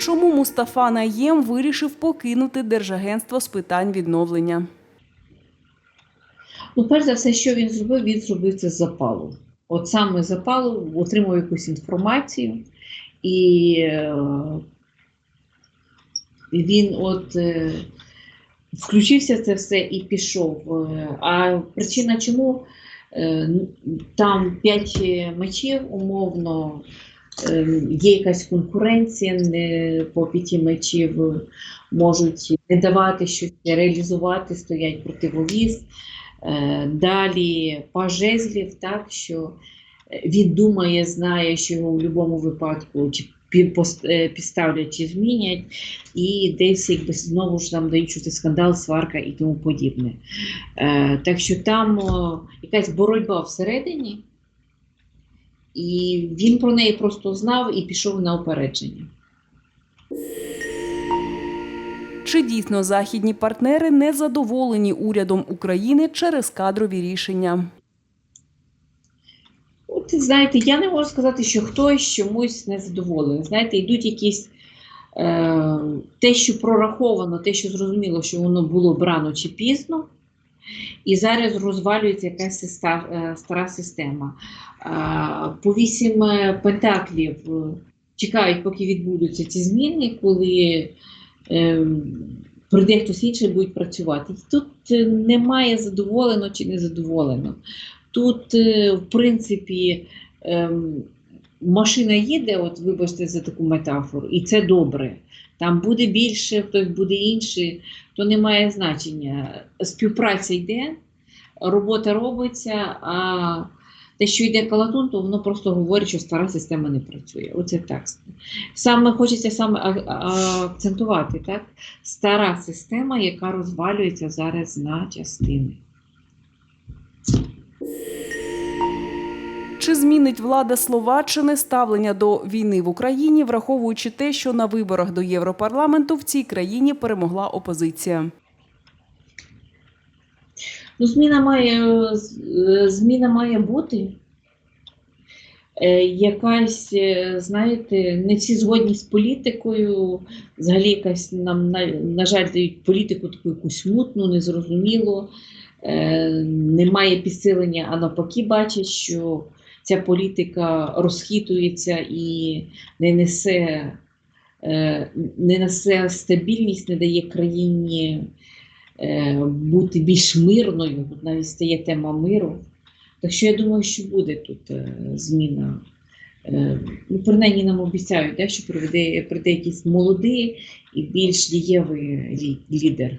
Чому Мустафа Наєм вирішив покинути Держагентство з питань відновлення? Ну, перш за все, що він зробив, він зробив це з запалу. От саме запалу отримав якусь інформацію, і е, він от е, включився це все і пішов. Е, А причина чому там п'ять мечів, умовно, є якась конкуренція, не по п'яті мечів можуть не давати щось реалізувати, стоять противовіз. Е, Далі паж жезлів, так, що е, він думає, знає, що його в будь-якому випадку чи е, підставлять, чи змінять, і десь якби знову ж нам дають що скандал, сварка і тому подібне. Так що там якась боротьба всередині, і він про неї просто знав і пішов на опередження. Чи дійсно західні партнери не задоволені урядом України через кадрові рішення? От, знаєте, я не можу сказати, що хтось чомусь не задоволений. Знаєте, йдуть якісь е, те, що прораховано, те, що зрозуміло, що воно було брано чи пізно, і зараз розвалюється якась е, стара система. По вісім е, пентаклів е, чекають, поки відбудуться ці зміни, коли прийде хтось інший буде працювати. Тут е, немає задоволено чи незадоволено. Тут, в принципі, ем, машина їде, от вибачте за таку метафору, і це добре. Там буде більше, хтось буде інший, то не має значення. Співпраця йде, робота робиться, а те, що йде калатун, то воно просто говорить, що стара система не працює. Оце так. Саме хочеться саме акцентувати, так? Стара система, яка розвалюється зараз на частини. Чи змінить влада Словаччини ставлення до війни в Україні, враховуючи те, що на виборах до Європарламенту в цій країні перемогла опозиція? Ну, зміна має, е, зміна має бути. Е, Якась, е, знаєте, не всі згодні з політикою. Взагалі, якась нам, на, жаль, дають політику таку якусь мутну, незрозумілу. Немає підсилення, а навпаки, бачать, що ця політика розхитується і не несе, не несе стабільність, не дає країні бути більш мирною, тут навіть стає тема миру. Так що я думаю, що буде тут е, зміна. Е, ну, принаймні нам обіцяють, да, що прийде, прийде якийсь молодий і більш дієвий лідер.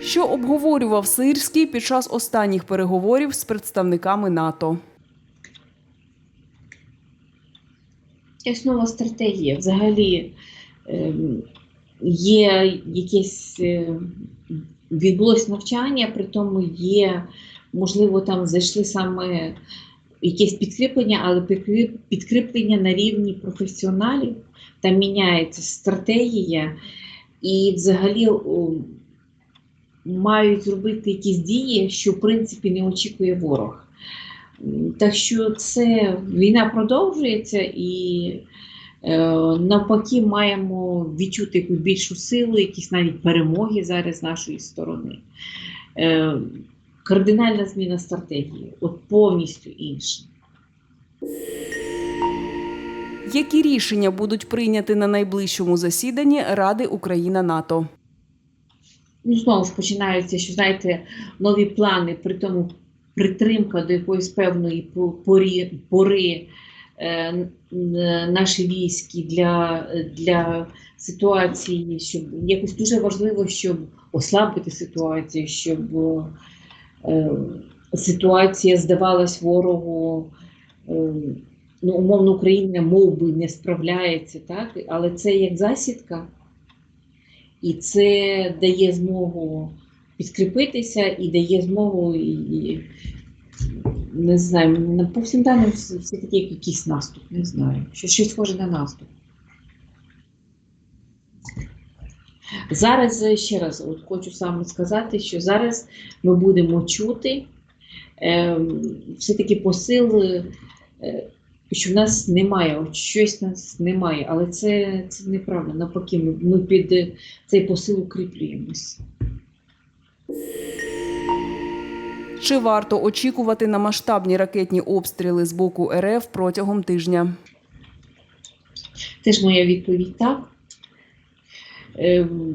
Що обговорював Сирський під час останніх переговорів з представниками НАТО? Якась стратегія. Взагалі ем, є якесь е, відбулось навчання, при тому є, можливо, там зайшли саме якесь підкріплення, але підкріплення на рівні професіоналів. Там міняється стратегія, і взагалі мають зробити якісь дії, що в принципі не очікує ворог. Так що це війна продовжується і навпаки маємо відчути якусь більшу силу, якісь навіть перемоги зараз з нашої сторони. Е, кардинальна зміна стратегії, от повністю інша. Які рішення будуть прийняті на найближчому засіданні Ради Україна НАТО? Ну, знову ж починаються, що знаєте, нові плани, при тому притримка до якоїсь певної пори е, н- наші військи для, для ситуації, щоб якось дуже важливо, щоб ослабити ситуацію, щоб е, ситуація здавалась ворогу. Е, ну, умовно, Україна мов би не справляється, так? але це як засідка. І це дає змогу підкріпитися і дає змогу, і, і, не знаю, на- по всім даним все, все таки якийсь наступ, не знаю. Щось, щось схоже на наступ. Зараз е, ще раз от хочу саме сказати, що зараз ми будемо чути е, все-таки посил е, що в нас немає, от щось нас немає, але це, це неправда. Навпаки, ми, ми під е, цей посил укріплюємось. Чи варто очікувати на масштабні ракетні обстріли з боку РФ протягом тижня? Теж моя відповідь так. Ем,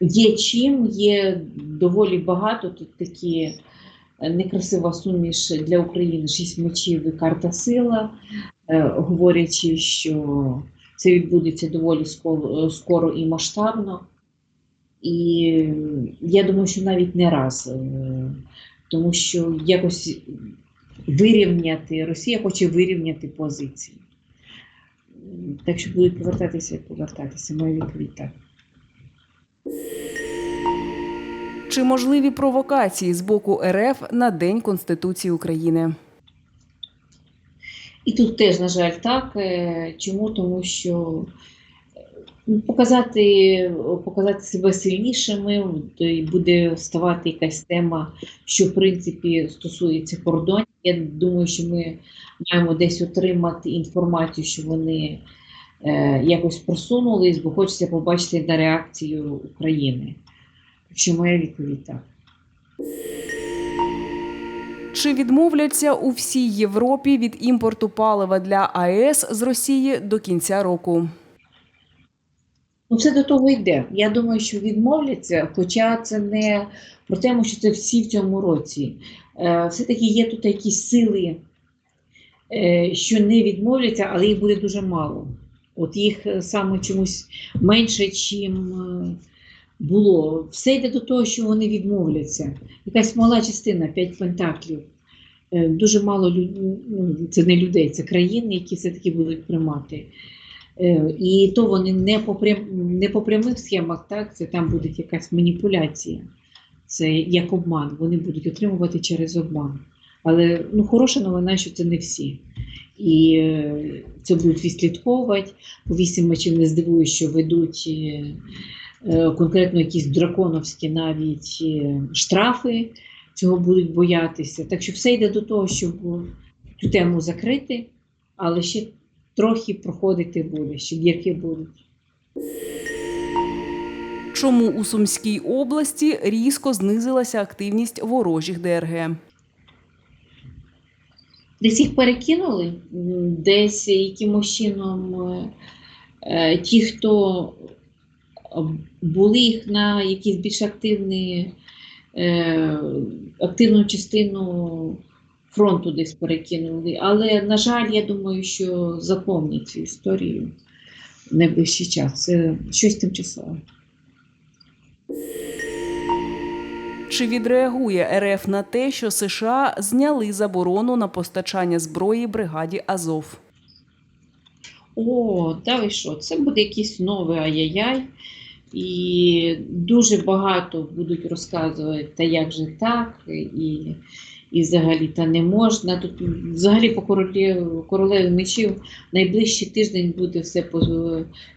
Є чим, є доволі багато. Тут такі е, некрасива суміш для України шість мечів і карта сила, е, говорячи, що це відбудеться доволі скоро, і масштабно. І е, я думаю, що навіть не раз, е, тому що якось вирівняти, Росія хоче вирівняти позиції. Так що будуть повертатися, повертатися. Моя відповідь так. Чи можливі провокації з боку РФ на День Конституції України? І тут теж, на жаль, так. Е, Чому? Тому що показати, показати себе сильнішими то й буде ставати якась тема, що в принципі стосується кордонів. Я думаю, що ми маємо десь отримати інформацію, що вони е, якось просунулись, бо хочеться побачити на реакцію України. Що моя відповідь так. Чи відмовляться у всій Європі від імпорту палива для АЕС з Росії до кінця року? Ну, це до того йде. Я думаю, що відмовляться, хоча це не про те, що це всі в цьому році. Е, все-таки є тут якісь сили, е, що не відмовляться, але їх буде дуже мало. От їх е, саме чомусь менше, чим було. Все йде до того, що вони відмовляться. Якась мала частина, 5 пентаклів. Дуже мало людей, ну, це не людей, це країни, які все-таки будуть приймати. Е, І то вони не по, прям, не по прямих схемах, так, це там буде якась маніпуляція. Це як обман. Вони будуть отримувати через обман. Але ну, хороша новина, що це не всі. І е, це будуть відслідковувати. По вісім мечів не здивуюсь, що ведуть е, конкретно якісь драконовські навіть штрафи. Цього будуть боятися. Так що все йде до того, щоб цю тему закрити, але ще трохи проходити буде, ще дірки будуть. Чому у Сумській області різко знизилася активність ворожих ДРГ? Десь їх перекинули, десь якимось чином е, е, ті, хто були їх на якісь більш активні, е, активну частину фронту десь перекинули. Але, на жаль, я думаю, що запомнять цю історію в найближчий час. Це щось тимчасове. Чи відреагує РФ на те, що США зняли заборону на постачання зброї бригаді Азов? О, та ви що? Це буде якийсь новий ай-яй-яй. І дуже багато будуть розказувати, та як же так, і, і взагалі та не можна. Тут взагалі по королі, королеві мечів найближчий тиждень буде все по,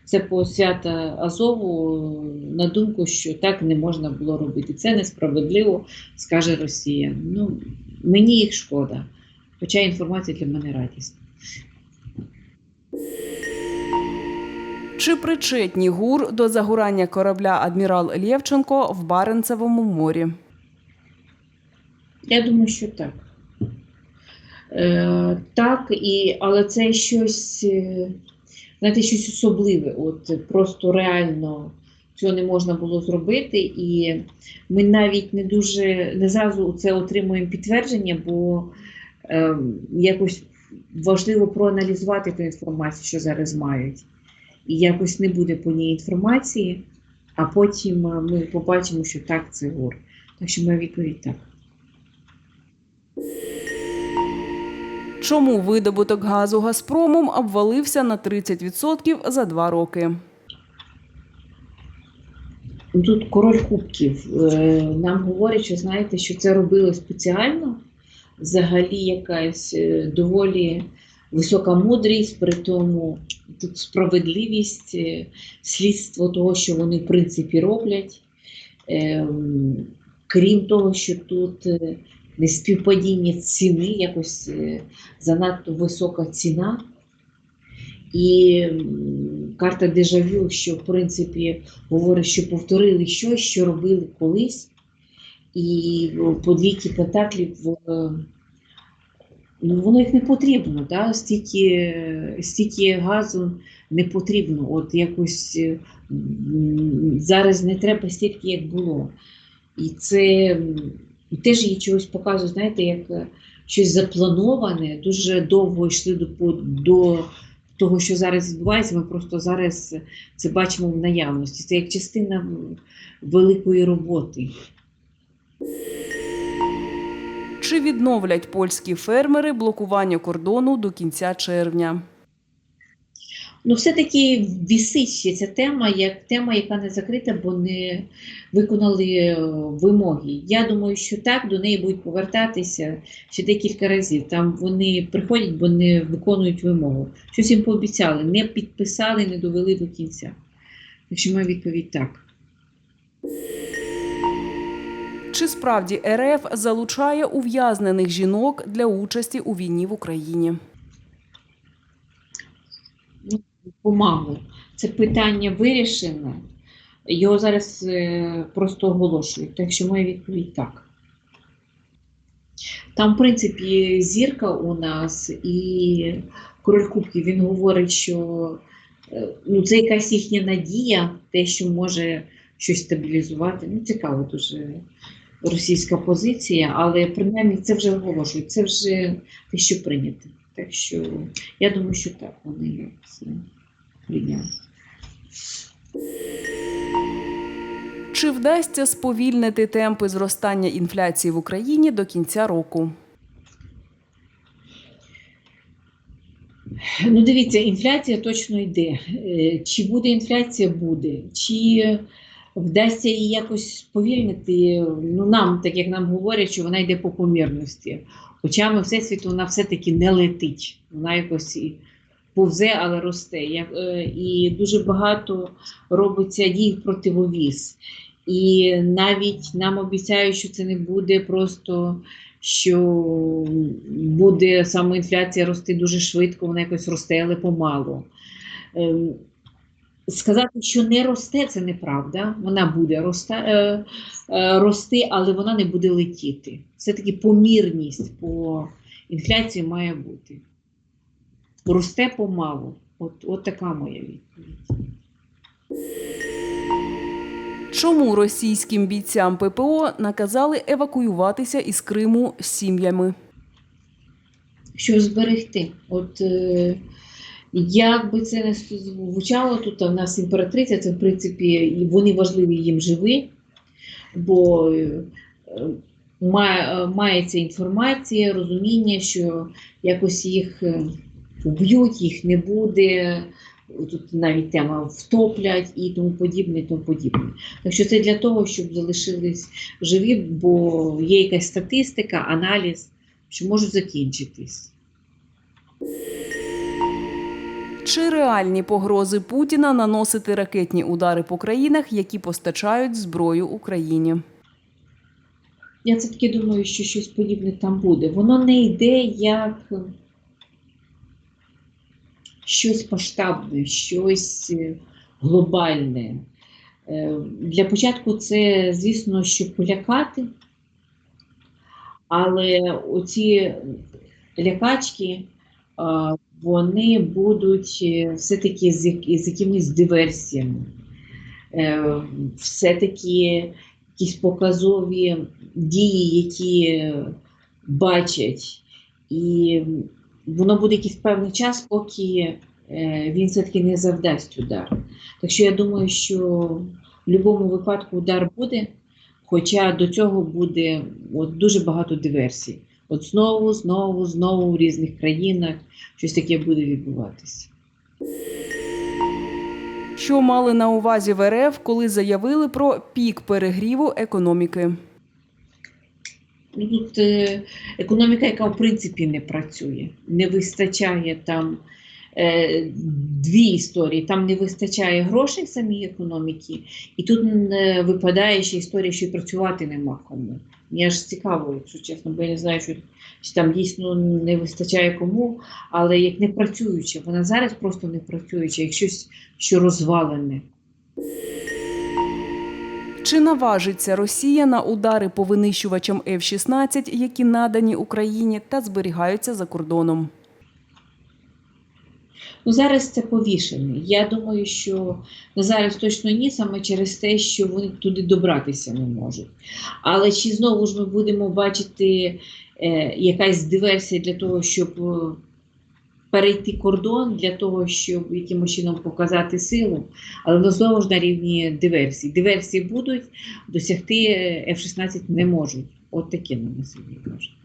все по свята Азову на думку, що так не можна було робити. Це несправедливо, скаже Росія. Ну, мені їх шкода. Хоча інформація для мене радісна. Чи причетні ГУР до загорання корабля адмірал Лєвченко в Баренцевому морі? Я думаю, що так. Е, так, і, але це щось, е, знаєте, щось особливе. От, просто реально цього не можна було зробити. І ми навіть не дуже не зразу це отримуємо підтвердження, бо е, якось важливо проаналізувати ту інформацію, що зараз мають. І якось не буде по ній інформації, а потім е, ми побачимо, що так, це гор. Так що моя відповідь так. Чому видобуток газу Газпромом обвалився на 30% за два роки? Тут король кубків. Е, Нам говорять, що знаєте, що це робили спеціально. Взагалі якась е, доволі висока мудрість, при тому тут справедливість, е, слідство того, що вони в принципі роблять. Ем, Крім того, що тут неспівпадіння ціни, якось е, занадто висока ціна. І карта дежавю, що в принципі говорить, що повторили щось, що робили колись. І по двійки пентаклів ну, воно їх не потрібно. Да? Стільки, стільки газу не потрібно. От якось е, зараз не треба стільки, як було. І це м, теж їй чогось показує, знаєте, як е, щось заплановане, дуже довго йшли до, до того, що зараз відбувається. Ми просто зараз це бачимо в наявності. Це як частина великої роботи. Чи відновлять польські фермери блокування кордону до кінця червня? Ну, все-таки вісить ця тема, як тема, яка не закрита, бо не виконали е, вимоги. Я думаю, що так, до неї будуть повертатися ще декілька разів. Там вони приходять, бо не виконують вимогу. Щось їм пообіцяли, не підписали, не довели до кінця. Так що моя відповідь так. Чи справді РФ залучає ув'язнених жінок для участі у війні в Україні? Помалу. Це питання вирішено. Його зараз е, просто оголошують. Так що моя відповідь так. Там, в принципі, зірка у нас і король Кубків, він говорить, що е, ну, це якась їхня надія, те, що може щось стабілізувати. Ну, цікаво дуже російська позиція, але принаймні це вже оголошують, це вже те, що прийнято. Так що я думаю, що так, вони це вдасться сповільнити темпи зростання інфляції в Україні до кінця року? Ну, дивіться, інфляція точно йде. Е, Чи буде інфляція? Буде. Чи вдасться її якось сповільнити? Ну, нам, так як нам говорять, що вона йде по помірності. Очами Всесвіту вона все-таки не летить. Вона якось повзе, але росте. Е, І дуже багато робиться дій противовіз. І навіть нам обіцяють, що це не буде просто що буде саме інфляція рости дуже швидко, вона якось росте, але помалу. Ем, Сказати, що не росте, це неправда. Вона буде рости, е, е, рости, але вона не буде летіти. Все-таки помірність по інфляції має бути. Росте помалу. От, от така моя відповідь. Чому російським бійцям ППО наказали евакуюватися із Криму з сім'ями? Щоб зберегти. От е, як би це не звучало, тут у нас імператриця, це в принципі і вони важливі їм живі, бо е, має, мається інформація, розуміння, що якось їх е, вб'ють, їх не буде. Тут навіть тема втоплять і тому подібне, і тому подібне. Так що це для того, щоб залишились живі, бо є якась статистика, аналіз, що можуть закінчитись. Чи реальні погрози Путіна наносити ракетні удари по країнах, які постачають зброю Україні? Я це таки думаю, що щось подібне там буде. Воно не йде як щось масштабне, щось е, глобальне. Е, Для початку це, звісно, щоб полякати, але оці лякачки, вони будуть е, все-таки з, якимись диверсіями. Е, Все-таки якісь показові дії, які е, бачать, і воно буде якийсь певний час, поки е, він все-таки не завдасть удар. Так що я думаю, що в будь-якому випадку удар буде, хоча до цього буде от, дуже багато диверсій. От знову, знову, знову в різних країнах щось таке буде відбуватися. Що мали на увазі в РФ, коли заявили про пік перегріву економіки? Ну, тут е, економіка, яка в принципі не працює, не вистачає там е, дві історії. Там не вистачає грошей самій економіки, і тут е, випадає ще історія, що й працювати нема кому. Мені аж цікаво, якщо чесно, бо я не знаю, що, чи там дійсно не вистачає кому, але як не працююча, вона зараз просто не працююча, як щось, що розвалене. Чи наважиться Росія на удари по винищувачам F-16, які надані Україні та зберігаються за кордоном? Ну, зараз це повішене. Я думаю, що зараз точно ні, саме через те, що вони туди добратися не можуть. Але чи знову ж ми будемо бачити е, якась диверсія для того, щоб е, перейти кордон, для того, щоб якимось чином показати силу, але воно знову ж на рівні диверсії. Диверсії будуть, досягти е, F-16 не можуть. От таке на собі кажуть.